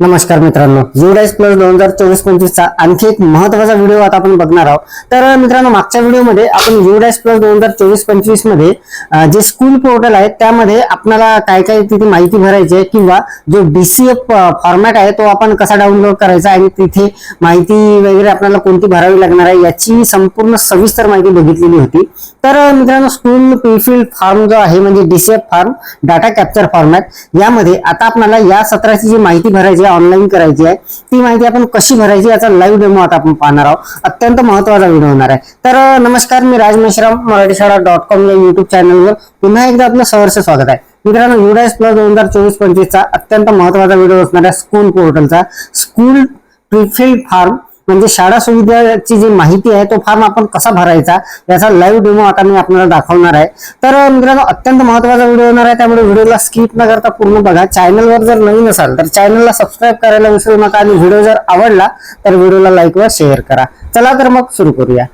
नमस्कार मित्रांनो. UDISE plus दोन हजार चोवीस पंचवीसचा आणखी एक महत्त्वाचा व्हिडिओ आता आपण बघणार आहोत. तर मित्रांनो मागच्या व्हिडिओमध्ये आपण युडाईस प्लस दोन हजार चोवीस पंचवीसमध्ये जे स्कूल पोर्टल आहे त्यामध्ये आपल्याला काय काय तिथे माहिती भरायची आहे किंवा जो डीसीएफ फॉर्मॅट आहे तो आपण कसा डाउनलोड करायचा आणि तिथे माहिती वगैरे आपल्याला कोणती भरावी लागणार आहे याची संपूर्ण सविस्तर माहिती बघितलेली होती. तर मित्रांनो स्कूल पीफिल्ड फॉर्म जो आहे म्हणजे DCF form data capture format यामध्ये आता आपल्याला या सत्राची जी माहिती भरायची आपल्याला ऑनलाईन करायची आहे. ती माहिती आपण कशी भरायची याचा लाईव्ह डेमो आता आपण पाहणार आहोत. अत्यंत महत्त्वाचा व्हिडिओ होणार आहे. तर नमस्कार मी राज मेश्राम मराठी शाळा डॉट कॉम या युट्यूब चॅनलवर पुन्हा एकदा आपलं सहर्ष स्वागत आहे. मित्रांनो युडायस प्लस दोन हजार चोवीस पंचवीसचा अत्यंत महत्त्वाचा व्हिडिओ असणार आहे स्कूल पोर्टलचा स्कूल प्रिफिल्ड फॉर्म म्हणजे शाळा सुविधाची जी माहिती आहे तो फॉर्म आपण कसा भरायचा याचा लाईव्ह डेमो आता मी आपल्याला दाखवणार आहे. तर मित्रांनो अत्यंत महत्त्वाचा व्हिडिओ होणार आहे त्यामुळे व्हिडिओला स्किप न करता पूर्ण बघा. चॅनलवर जर नवीन असाल तर चॅनलला सबस्क्राईब करायला विसरू नका आणि व्हिडिओ जर आवडला तर व्हिडिओला लाईक व शेअर करा. चला तर मग सुरू करूया.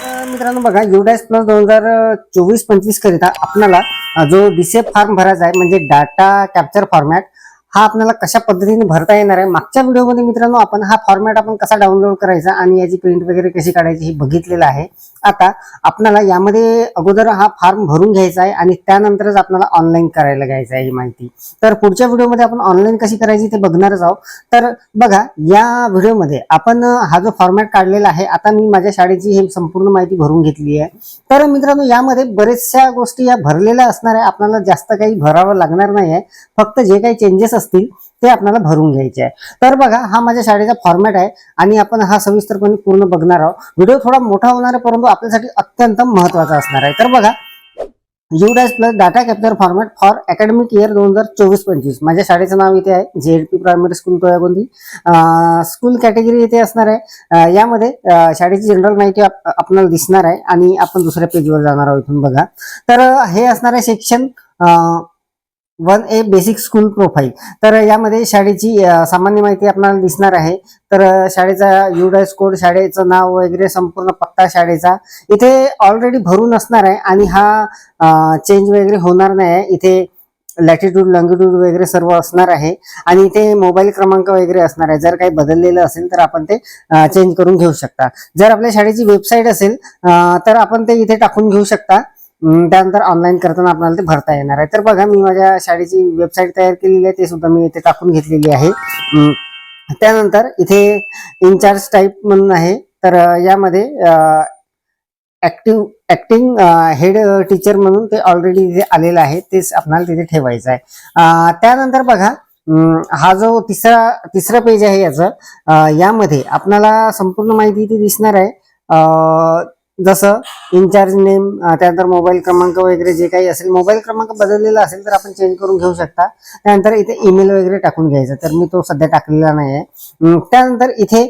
तर मित्रांनो बघा युडायस प्लस दोन हजार चोवीस पंचवीस करिता आपल्याला जो डीसीएफ फॉर्म भरायचा आहे म्हणजे डाटा कॅप्चर फॉर्मॅट हा आपल्याला कशा पद्धतीने भरता येणार आहे? मागच्या व्हिडिओमध्ये मित्रांनो आपण हा फॉर्मॅट आपण कसा डाउनलोड करायचा आणि याची प्रिंट वगैरे कशी काढायची हे बघितलेलं आहे. आता आपल्याला यामध्ये अगोदर हा फॉर्म भरून घ्यायचा आहे आणि त्यानंतरच आपल्याला ऑनलाईन करायला घ्यायचं आहे ही माहिती. तर पुढच्या व्हिडिओमध्ये आपण ऑनलाईन कशी करायची ते बघणारच आहोत. तर बघा या व्हिडिओमध्ये आपण हा जो फॉर्मॅट काढलेला आहे आता मी माझ्या शाळेची ही संपूर्ण माहिती भरून घेतली आहे. तर मित्रांनो यामध्ये बरेचशा गोष्टी या भरलेल्या असणार आहे. आपल्याला जास्त काही भरावं लागणार नाही आहे फक्त जे काही चेंजेस असतील ते आपल्याला भरून घ्यायचे आहे. तर बघा हा माझ्या शाळेचा फॉर्मॅट आहे आणि आपण हा सविस्तरपणे पूर्ण बघणार आहोत. व्हिडिओ थोडा मोठा होणार आहे परंतु आपल्यासाठी अत्यंत महत्त्वाचा असणार आहे. तर बघा UDISE plus data capture format for academic year दोन हजार चोवीस पंचवीस माझ्या शाळेचं नाव इथे आहे Z P primary school Toyagondi. School category इथे असणार आहे. यामध्ये शाळेची जनरल माहिती आपल्याला दिसणार आहे आणि आपण दुसऱ्या पेजवर जाणार आहोत इथून बघा. तर हे असणार आहे section one A basic school profile तर यामध्ये शाळेची सामान्य माहिती आपल्याला दिसणार आहे. तर शाळेचा युडायस कोड शाळेचं नाव वगैरे संपूर्ण पत्ता शाळेचा. इथे ऑलरेडी भरून असणार आहे आणि हा चेंज वगैरे होणार नाही आहे. इथे लॅटिट्यूड लॉंगिट्यूड वगैरे सर्व असणार आहे. आणि इथे मोबाईल क्रमांक वगैरे असणार आहे. जर काही बदललेलं असेल तर आपण ते चेंज करून घेऊ शकता. जर आपल्या शाळेची वेबसाईट असेल तर आपण ते इथे टाकून घेऊ शकता. त्यानंतर ऑनलाईन करताना आपल्याला ते भरता येणार आहे. तर बघा मी माझ्या शाळेची वेबसाईट तयार केलेली आहे ते सुद्धा मी इथे टाकून घेतलेली आहे. त्यानंतर इथे इन्चार्ज टाईप म्हणून आहे. तर यामध्ये ऍक्टिव्ह ऍक्टिंग हेड टीचर म्हणून ते ऑलरेडी इथे आलेलं आहे. तेच आपल्याला तिथे ठेवायचं आहे. त्यानंतर बघा हा जो तिसरा तिसरा पेज आहे याचं यामध्ये आपल्याला संपूर्ण माहिती इथे दिसणार आहे. जसं इन्चार्ज नेम त्यानंतर मोबाईल क्रमांक वगैरे जे काही असेल मोबाईल क्रमांक बदललेला असेल तर आपण चेंज करून घेऊ शकता. त्यानंतर इथे ईमेल वगैरे टाकून घ्यायचा तर मी तो सध्या टाकलेला नाही आहे त्यानंतर इथे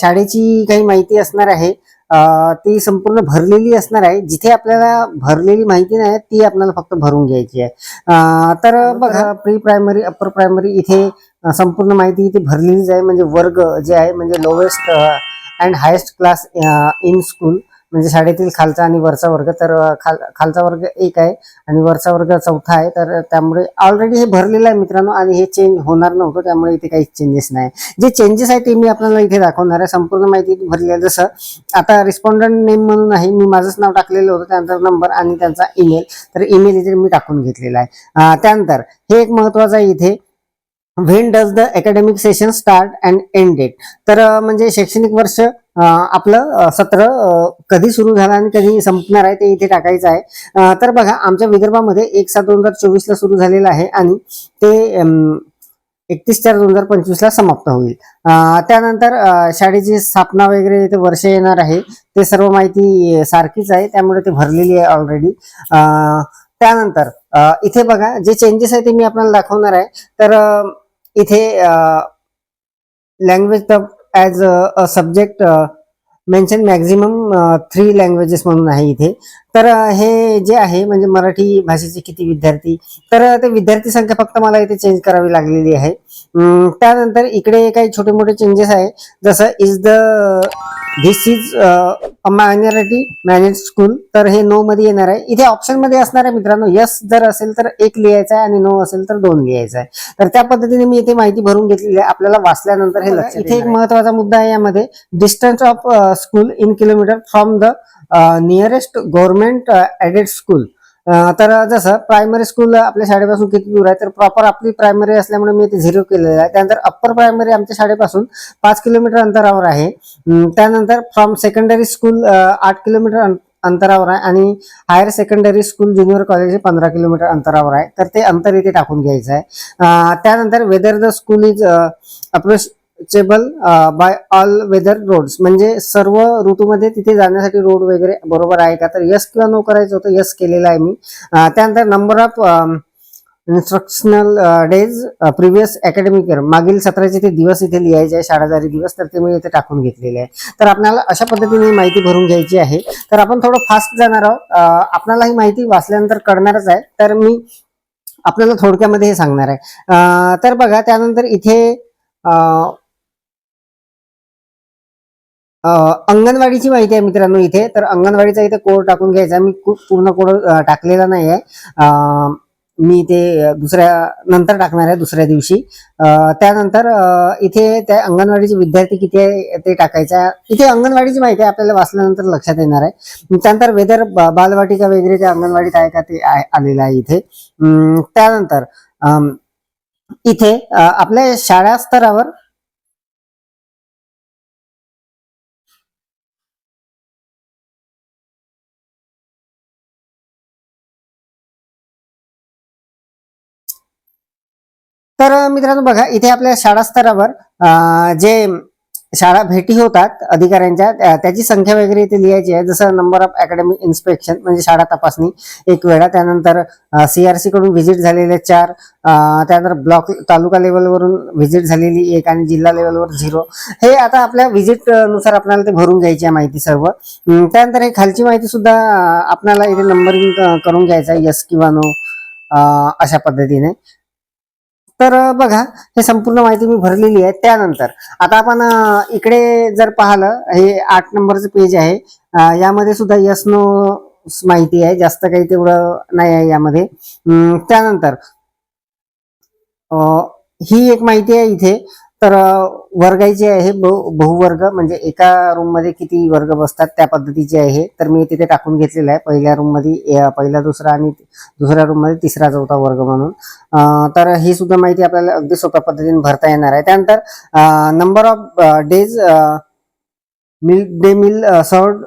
शाळेची काही माहिती असणार आहे. ती संपूर्ण भरलेली असणार आहे. जिथे आपल्याला भरलेली माहिती नाही ती आपल्याला फक्त भरून घ्यायची आहे. तर बघा प्री प्रायमरी अप्पर प्रायमरी इथे संपूर्ण माहिती इथे भरलेलीच आहे. म्हणजे वर्ग जे आहे म्हणजे lowest and highest class in school म्हणजे शाळेतील खालचा आणि वरचा वर्ग तर खाल खालचा वर्ग एक आहे आणि वरचा वर्ग चौथा आहे. तर त्यामुळे ऑलरेडी हे भरलेलं आहे मित्रांनो आणि हे चेंज होणार नव्हतं त्यामुळे इथे काही चेंजेस नाही. जे चेंजेस आहे ते मी आपल्याला इथे दाखवणार आहे. संपूर्ण माहिती भरली आहे जसं आता रिस्पॉन्डंट नेम म्हणून आहे. मी माझंच नाव टाकलेलं होतं त्यानंतर नंबर आणि त्यांचा ईमेल तर ईमेल इथे मी टाकून घेतलेला आहे. त्यानंतर हे एक महत्वाचं आहे इथे. When does the academic session start and end date तर म्हणजे शैक्षणिक वर्ष आपलं सत्र कधी सुरू झालं आणि कधी संपणार आहे ते इथे टाकायचं आहे. तर बघा आमच्या विदर्भामध्ये एक सात दोन हजार चोवीसला सुरू झालेलं आहे आणि ते एकतीस चार दोन हजार पंचवीसला समाप्त होईल. त्यानंतर शाळेची स्थापना वगैरे इथे वर्ष येणार आहे. ते सर्व माहिती सारखीच आहे. त्यामुळे ते भरलेली आहे ऑलरेडी त्यानंतर इथे बघा जे चेंजेस आहे ते मी आपल्याला दाखवणार आहे. तर इथे language as a subject mention maximum three languages म्हणून आहे इथे. तर हे जे आहे म्हणजे मराठी भाषेचे किती विद्यार्थी? तर ते विद्यार्थी संख्या फक्त मला इथे चेंज करावी लागलेली आहे. त्यानंतर इकडे काही छोटे मोठे चेंजेस आहे. जसं is the this is minority manage school तर हे नो मध्ये येणार आहे. इथे ऑप्शनमध्ये असणार आहे मित्रांनो. यस जर असेल तर एक लिहायचं आहे आणि नो असेल तर दोन लिहायचं आहे तर त्या पद्धतीने मी इथे माहिती भरून घेतलेली आहे. आपल्याला वाचल्यानंतर हे लक्षात इथे एक महत्त्वाचा मुद्दा आहे यामध्ये. Distance of school in kilometre from the nearest government aided school तर जसं प्रायमरी स्कूल आपल्या शाळेपासून किती दूर आहे तर प्रॉपर आपली प्रायमरी असल्यामुळे मी ते झिरो केलेलं आहे. त्यानंतर अप्पर प्रायमरी आमच्या शाळेपासून पाच किलोमीटर अंतरावर आहे. त्यानंतर फ्रॉम सेकंडरी स्कूल आठ किलोमीटर अं- अंतरावर आहे आणि higher secondary school junior college हे पंधरा किलोमीटर अंतरावर आहे. तर ते अंतर इथे टाकून घ्यायचं आहे. त्यानंतर whether the school is approachable by all weather roads म्हणजे सर्व ऋतूमध्ये तिथे जाण्यासाठी रोड वगैरे बरोबर आहे का? तर यस किंवा नो करायचं होतं यस केलेलं आहे मी. Uh, त्यानंतर number of instructional days previous academic year मागील सत्राचे ते दिवस इथे लिहायचे आहे शाळादारी दिवस तर ते मी इथे टाकून घेतलेले आहे. तर आपल्याला अशा पद्धतीने माहिती भरून घ्यायची आहे. तर आपण थोडं फास्ट जाणार आहोत. Uh, आपल्याला ही माहिती वाचल्यानंतर कळणारच आहे. तर मी आपल्याला थोडक्यामध्ये हे सांगणार आहे. Uh, तर बघा त्यानंतर इथे अंगणवाडीची माहिती आहे मित्रांनो इथे. तर अंगणवाडीचा इथे कोड टाकून घ्यायचा. मी खूप पूर्ण कोड टाकलेला नाही आहे मी ते दुसऱ्या नंतर टाकणार आहे दुसऱ्या दिवशी. त्यानंतर इथे त्या अंगणवाडीचे विद्यार्थी किती आहे ते टाकायचं. आहे. इथे अंगणवाडीची माहिती आहे आपल्याला वाचल्यानंतर लक्षात येणार आहे. त्यानंतर वेदर बालवाटिका वगैरे त्या अंगणवाडीत आहे का ते आलेलं आहे इथे. त्यानंतर अं, इथे आपल्या शाळा स्तरावर तर मित्रांनो बघा इथे आपल्या शाळा स्तरावर जे शाळा भेटी होतात अधिकाऱ्यांच्या त्याची संख्या वगैरे इथे लिहायची आहे. जसं नंबर ऑफ अकॅडमिक इन्स्पेक्शन म्हणजे शाळा तपासणी एक वेळा त्यानंतर सीआरसी कडून व्हिजिट झालेले चार त्यानंतर ब्लॉक तालुका लेवलवरून व्हिजिट झालेली एक आणि जिल्हा लेवलवर झिरो हे आता आपल्या व्हिजिटनुसार आपल्याला ते भरून घ्यायची आहे माहिती सर्व. त्यानंतर हे खालची माहिती सुद्धा आपल्याला इथे नंबरिंग करून घ्यायचं आहे यस किंवा नो अशा पद्धतीने. तर बघा हे संपूर्ण माहिती मी भरलेली आहे त्यानंतर. आता आपण इकडे जर पाहिलं हे आठ नंबरचं पेज आहे. यामध्ये सुद्धा यस नो माहिती आहे. जास्त काही तेवढं नाही आहे यामध्ये. त्यानंतर ही एक माहिती आहे इथे. तर अं, जे आहे बहु बहुवर्ग म्हणजे एका रूममध्ये किती वर्ग बसतात त्या पद्धतीची आहे तर मी तिथे टाकून घेतलेलं आहे. पहिल्या रूममध्ये पहिला दुसरा आणि दुसऱ्या रूममध्ये तिसरा चौथा वर्ग म्हणून. तर ही सुद्धा माहिती आपल्याला अगदी सोप्या पद्धतीने भरता येणार आहे. त्यानंतर number of days meal day meal सर्व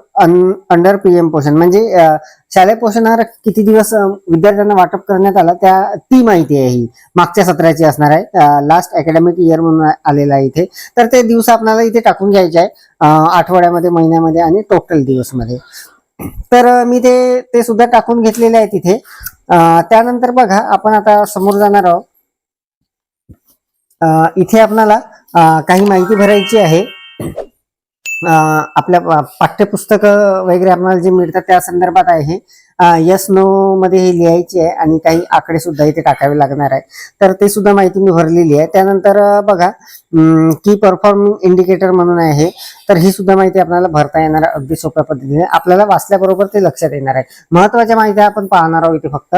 अंडर पीएम पोषण म्हणजे uh, शालेय पोषणावर किती दिवस uh, विद्यार्थ्यांना वाटप करण्यात आला त्या ती माहिती आहे ही. मागच्या सत्राची असणार आहे. लास्ट अकॅडमिक इयर म्हणून आलेला आलेलं आहे इथे. तर ते दिवस आपल्याला इथे टाकून घ्यायचे आहे. Uh, आठवड्यामध्ये महिन्यामध्ये आणि टोटल दिवसमध्ये. तर मी ते ते सुद्धा टाकून घेतलेले आहे तिथे त्यानंतर बघा आपण आता समोर जाणार आहोत. इथे आपणाला काही माहिती भरायची आहे. आपल्या पाठ्यपुस्तक वगैरे आपल्याला जे मिळतात त्या संदर्भात आहे. यस नो मध्ये हे लिहायची आहे आणि काही आकडे सुद्धा इथे टाकावे लागणार आहे. तर ते सुद्धा माहिती मी भरलेली आहे. त्यानंतर बघा की परफॉर्मिंग इंडिकेटर म्हणून आहे. तर ही सुद्धा माहिती आपल्याला भरता येणार आहे अगदी सोप्या पद्धतीने. आपल्याला वाचल्याबरोबर ते लक्षात येणार आहे. महत्त्वाच्या माहिती आपण पाहणार आहोत इथे फक्त.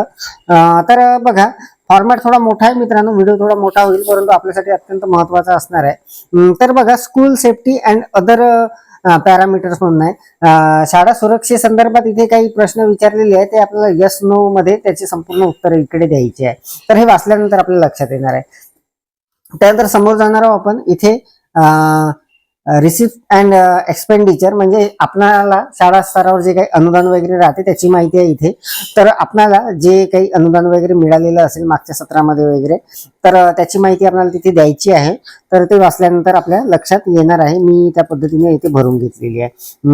तर बघा फॉर्मॅट थोडा मोठा आहे मित्रांनो. व्हिडिओ थोडा मोठा होईल परंतु आपल्यासाठी अत्यंत महत्त्वाचा असणार आहे. तर बघा school safety and other parameters म्हणून आहे. शाळा सुरक्षेसंदर्भात इथे काही प्रश्न विचारलेले आहेत ते आपल्याला यस नो मध्ये त्याचे संपूर्ण उत्तर इकडे द्यायचे आहे. तर हे वाचल्यानंतर आपल्याला लक्षात येणार आहे. त्यानंतर समोर जाणार आहोत आपण इथे रिसिप्ट अँड एक्सपेंडिचर म्हणजे आपणाला शाळा स्तरावर जे काही अनुदान वगैरे राहते त्याची माहिती आहे इथे. तर आपणाला जे काही अनुदान वगैरे मिळालेलं असेल मागच्या सत्रामध्ये वगैरे तर त्याची माहिती आपल्याला तिथे द्यायची आहे. तर ते वाचल्यानंतर आपल्या लक्षात येणार आहे. मी त्या पद्धतीने इथे भरून घेतलेली आहे.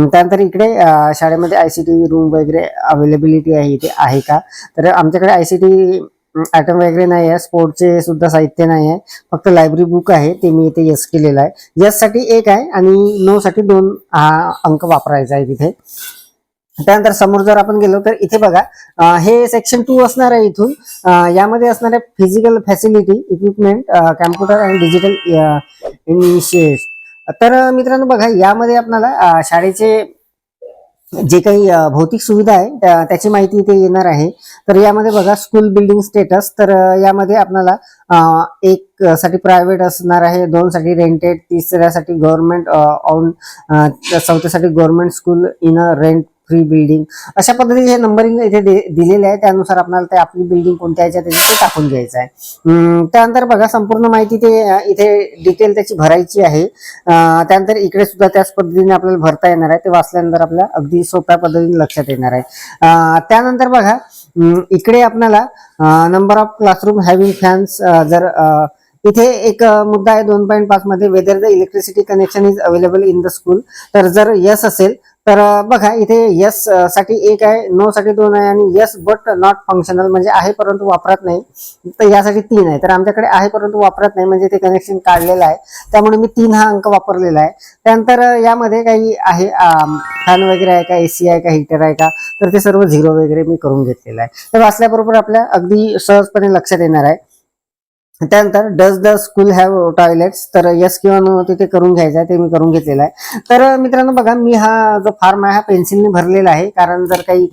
त्यानंतर इकडे अं, शाळेमध्ये आयसीटी रूम वगैरे अवेलेबिलिटी आहे इथे आहे का? तर आमच्याकडे आयसीटी आयटम वगैरे नाही आहे स्पोर्टचे सुद्धा साहित्य नाही आहे फक्त लायब्ररी बुक आहे ते मी इथे यस केलेलं आहे. यससाठी एक आहे आणि नो साठी दोन हा अंक वापरायचा आहे तिथे. त्यानंतर समोर जर आपण गेलो तर इथे बघा हे सेक्शन टू असणार आहे इथून. यामध्ये असणार आहे physical facility equipment computer and digital initiate तर मित्रांनो बघा यामध्ये आपल्याला शाळेचे जे काही भौतिक सुविधा आहे त्या- त्याची माहिती इथे येणार आहे. तर यामध्ये बघा स्कूल बिल्डिंग स्टेटस तर यामध्ये आपल्याला एक साठी प्रायव्हेट असणार आहे दोन साठी रेंटेड तिसऱ्यासाठी government on चौथ्यासाठी government school in a rent free building अशा पद्धतीने हे नंबरिंग इथे दिलेले आहे. त्यानुसार आपल्याला ते आपली बिल्डिंग कोणत्या याच्या ते टाकून घ्यायचं आहे. त्यानंतर बघा संपूर्ण माहिती ते इथे डिटेल त्याची भरायची आहे. त्यानंतर इकडे सुद्धा त्याच पद्धतीने आपल्याला भरता येणार आहे. ते वाचल्यानंतर आपल्या अगदी सोप्या पद्धतीने लक्षात येणार आहे. त्यानंतर बघा इकडे आपल्याला number of classroom having fans जर इथे एक मुद्दा आहे दोन पॉईंट पाच मध्ये whether the electricity connection is available in the school तर जर यस असेल तर बघा इथे यससाठी एक आहे नो साठी दोन आहे आणि यस बट नॉट फंक्शनल म्हणजे आहे परंतु वापरत नाही. तर यासाठी तीन आहे. तर आमच्याकडे आहे परंतु वापरत नाही म्हणजे ते कनेक्शन काढलेलं आहे. त्यामुळे मी तीन हा अंक वापरलेला आहे. त्यानंतर यामध्ये काही आहे फॅन वगैरे आहे का एसी आहे का हिटर आहे का तर ते सर्व झिरो वगैरे मी करून घेतलेलं आहे. तर वाचल्याबरोबर आपल्या अगदी सहजपणे लक्षात येणार आहे. त्यानंतर does the school have toilets तर यस किंवा नो ते करून घ्यायचं आहे ते मी करून घेतलेलं आहे. तर मित्रांनो बघा मी हा जो फॉर्म आहे हा पेन्सिलने भरलेला आहे. कारण जर काही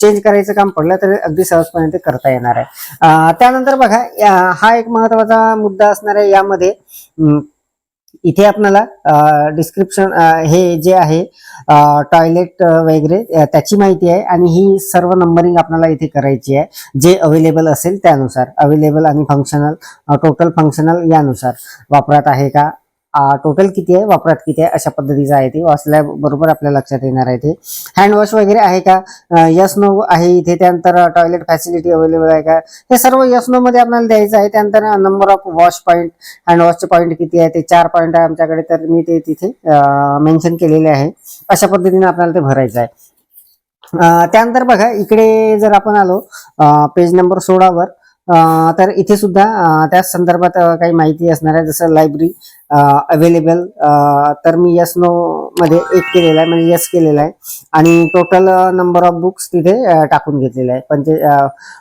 चेंज करायचं काम पडलं तर अगदी सहजपणे ते करता येणार आहे. त्यानंतर बघा या- हा एक महत्त्वाचा मुद्दा असणार आहे यामध्ये. इथे आपल्याला डिस्क्रिप्शन हे जे आहे टॉयलेट वगैरे त्याची माहिती आहे आणि ही सर्व नंबरिंग आपल्याला इथे करायची आहे जे अवेलेबल असेल त्यानुसार. अवेलेबल आणि फंक्शनल टोटल फंक्शनल यानुसार. वापरात आहे का? टोटल किती आहे? वापरात किती आहे? अशा पद्धतीचं आहे ते. वाचल्याबरोबर आपल्या लक्षात येणार आहे ते. हँड वॉश वगैरे आहे का? यस नो आहे इथे. त्यानंतर टॉयलेट फॅसिलिटी अवेलेबल आहे का? हे सर्व यस नो मध्ये आपल्याला द्यायचं आहे. त्यानंतर number of wash point hand वॉशचे point किती आहे? ते चार पॉईंट आहे आमच्याकडे. तर मी ते तिथे मेन्शन केलेले आहे. अशा पद्धतीने आपल्याला ते भरायचं आहे. त्यानंतर बघा इकडे जर आपण आलो पेज नंबर सोळावर तर इथे सुद्धा त्या संदर्भात काही माहिती असणार आहे. जसं लायब्ररी अवेलेबल तर मी यस नो मध्ये एक केलेला आहे. म्हणजे यस केलेला आहे. आणि टोटल नंबर ऑफ बुक्स तिथे टाकून घेतलेले आहे. पंचे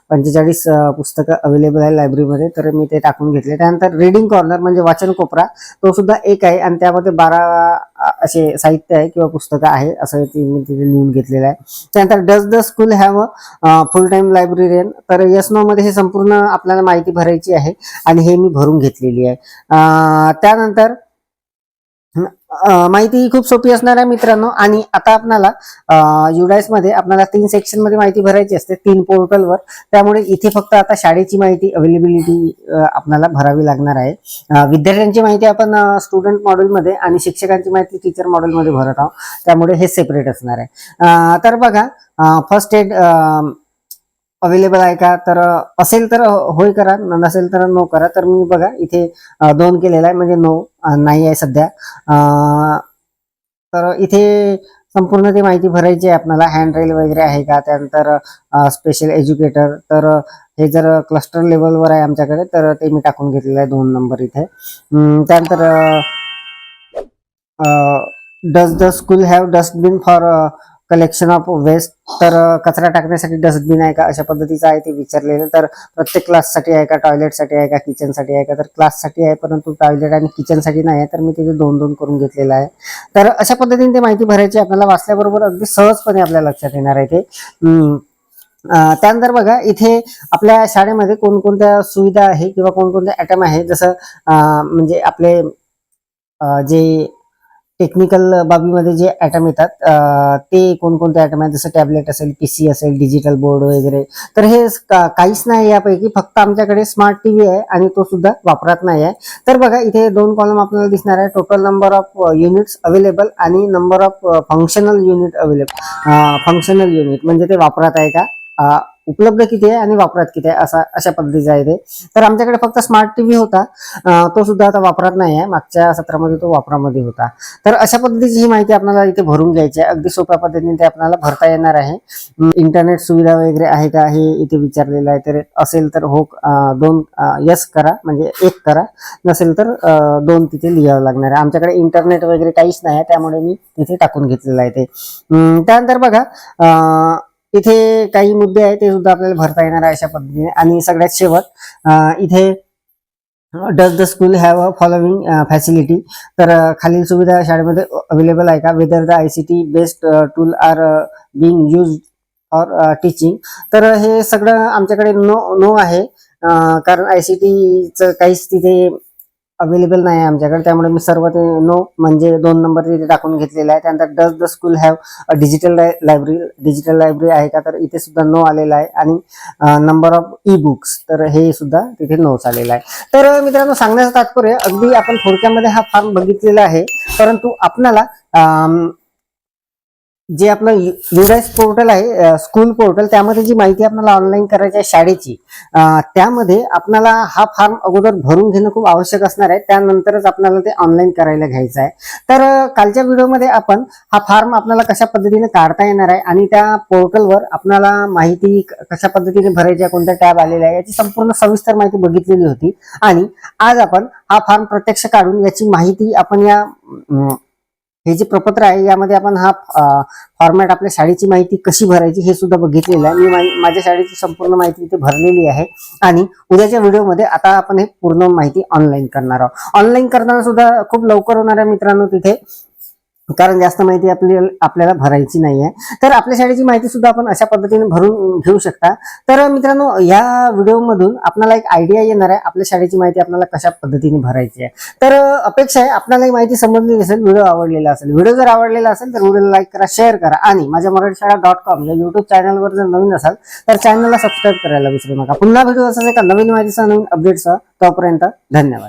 पंचेचाळीस पुस्तकं अवेलेबल आहे लायब्ररीमध्ये तर मी ते टाकून घेतले. त्यानंतर रिडिंग कॉर्नर म्हणजे वाचन कोपरा तो सुद्धा एक आहे. आणि त्यामध्ये बारा असे साहित्य आहे किंवा पुस्तकं आहे असं ते मी तिथे लिहून घेतलेलं आहे. त्यानंतर does the school have full time librarian तर यस नोमध्ये हे संपूर्ण आपल्याला माहिती भरायची आहे आणि हे मी भरून घेतलेली आहे. त्यानंतर माहिती ही खूप सोपी असणार आहे मित्रांनो. आणि आता आपणाला युडाईसमध्ये आपल्याला तीन सेक्शनमध्ये माहिती भरायची असते तीन पोर्टलवर त्यामुळे इथे फक्त आता शाळेची माहिती अवेलेबिलिटी आपल्याला भरावी लागणार आहे. विद्यार्थ्यांची माहिती आपण स्टुडंट मॉडेलमध्ये आणि शिक्षकांची माहिती टीचर मॉडेलमध्ये भरत आहोत. त्यामुळे हे सेपरेट असणार आहे. तर बघा फर्स्ट एड अवेलेबल आहे का? तर असेल तर होय करा. नसेल तर नो करा. तर मी बघा इथे दोन केलेला आहे. म्हणजे नो नाही आहे सध्या. तर इथे संपूर्ण ती माहिती भरायची आहे आपल्याला. हँड वगैरे आहे का? त्यानंतर स्पेशल एज्युकेटर तर हे जर क्लस्टर लेवलवर आहे आमच्याकडे तर ते मी टाकून घेतलेलं आहे दोन नंबर इथे. त्यानंतर does the school have dustbin for collection of waste तर कचरा टाकण्यासाठी डस्टबिन आहे का? अशा पद्धतीचं आहे ते विचारलेलं. तर प्रत्येक क्लाससाठी आहे का? टॉयलेटसाठी आहे का? किचनसाठी आहे का? तर क्लाससाठी आहे परंतु टॉयलेट आणि किचनसाठी नाही आहे तर मी तिथे दोन दोन करून घेतलेलं आहे. तर अशा पद्धतीने ते माहिती भरायची आपल्याला वाचल्याबरोबर अगदी सहजपणे आपल्या लक्षात येणार आहे ते. त्यानंतर बघा इथे आपल्या शाळेमध्ये कोणकोणत्या सुविधा आहे किंवा कोणकोणते ॲटम आहे? जसं म्हणजे आपले जे टेक्निकल बाबीमध्ये जे ॲटम येतात ते कोणकोणते ॲटम आहेत? जसं टॅबलेट असेल पीसी असेल डिजिटल बोर्ड वगैरे. तर हे का- काहीच नाही यापैकी फक्त आमच्याकडे स्मार्ट टीव्ही आहे आणि तो सुद्धा वापरात नाही आहे. तर बघा इथे दोन कॉलम आपल्याला दिसणार आहे. Total number of units available आणि number of functional unit available functional unit म्हणजे ते वापरात आहे का? उपलब्ध किती आहे आणि वापरात किती आहे असा अशा पद्धतीचा आहे ते. तर आमच्याकडे फक्त स्मार्ट टीव्ही होता. तो सुद्धा आता वापरात नाही आहे. मागच्या सत्रामध्ये तो वापरामध्ये होता. तर अशा पद्धतीची ही माहिती आपल्याला इथे भरून घ्यायची आहे. अगदी सोप्या पद्धतीने ते आपल्याला भरता येणार आहे. इंटरनेट सुविधा वगैरे आहे का हे इथे विचारलेलं आहे. तर असेल तर हो दोन यस करा. म्हणजे एक करा. नसेल तर दोन तिथे लिहावं लागणार आहे. आमच्याकडे इंटरनेट वगैरे काहीच नाही आहे. त्यामुळे मी तिथे टाकून घेतलेलं आहे ते. त्यानंतर बघा इथे काही मुद्दे आहेत ते सुद्धा आपल्याला भरता येणार आहे अशा पद्धतीने. आणि सगळ्यात शेवट इथे does the school have a following facility तर खालील सुविधा शाळेमध्ये अवेलेबल आहे का? Whether the I C T based tool are being use for teaching तर हे सगळं आमच्याकडे नो नो आहे. कारण आय सी टीचं काहीच तिथे अवेलेबल नाही आहे आमच्याकडे. त्यामुळे मी सर्व ते नो म्हणजे दोन नंबर तिथे टाकून घेतलेला आहे त्यानंतर does the school have digital library digital library आहे का? तर इथे सुद्धा नो आलेला आहे. आणि नंबर ऑफ ई बुक्स तर हे सुद्धा तिथे नोच आलेला आहे. तर मित्रांनो सांगण्याचं तात्पर्य अगदी आपण थोडक्यामध्ये हा फॉर्म बघितलेला आहे. परंतु आपणाला जे आपलं युडाईस पोर्टल आहे स्कूल पोर्टल त्यामध्ये जी माहिती आपल्याला ऑनलाईन करायची आहे शाळेची त्यामध्ये आपल्याला हा फॉर्म अगोदर भरून घेणं खूप आवश्यक असणार आहे. त्यानंतरच आपल्याला ते ऑनलाईन करायला घ्यायचं आहे. तर कालच्या व्हिडिओमध्ये आपण हा फॉर्म आपल्याला कशा पद्धतीने काढता येणार आहे आणि त्या पोर्टलवर आपल्याला माहिती कशा पद्धतीने भरायची आहे कोणत्या टॅब आलेल्या आहे याची संपूर्ण सविस्तर माहिती बघितलेली होती. आणि आज आपण हा फॉर्म प्रत्यक्ष काढून याची माहिती आपण या हे जे प्रपत्र आहे यामध्ये आपण हा फॉर्मॅट आपल्या शाळेची माहिती कशी भरायची हे सुद्धा बघितलेलं आहे. मी माझ्या शाळेची संपूर्ण माहिती इथे भरलेली आहे. आणि उद्याच्या व्हिडिओमध्ये आता आपण हे पूर्ण माहिती ऑनलाईन करणार आहोत. ऑनलाईन करताना सुद्धा खूप लवकर होणार आहे मित्रांनो तिथे कारण जास्त माहिती आपल्याला आपल्याला भरायची नाही आहे तर आपल्या शाळेची माहिती सुद्धा आपण अशा पद्धतीने भरून घेऊ शकता. तर मित्रांनो या व्हिडिओमधून आपल्याला एक आयडिया येणार आहे आपल्या शाळेची माहिती आपल्याला कशा पद्धतीने भरायची आहे. तर अपेक्षा आहे आपल्याला ही माहिती समजली असेल व्हिडिओ आवडलेला असेल. व्हिडिओ जर आवडलेला असेल तर व्हिडिओला लाईक करा शेअर करा. आणि माझ्या मराठी शाळा डॉट कॉम या युट्यूब चॅनलवर जर नवीन असाल तर चॅनलला सबस्क्राईब करायला विसरू नका. पुन्हा व्हिडिओ असेल एका नवीन माहितीचा नवीन अपडेटसह तोपर्यंत धन्यवाद.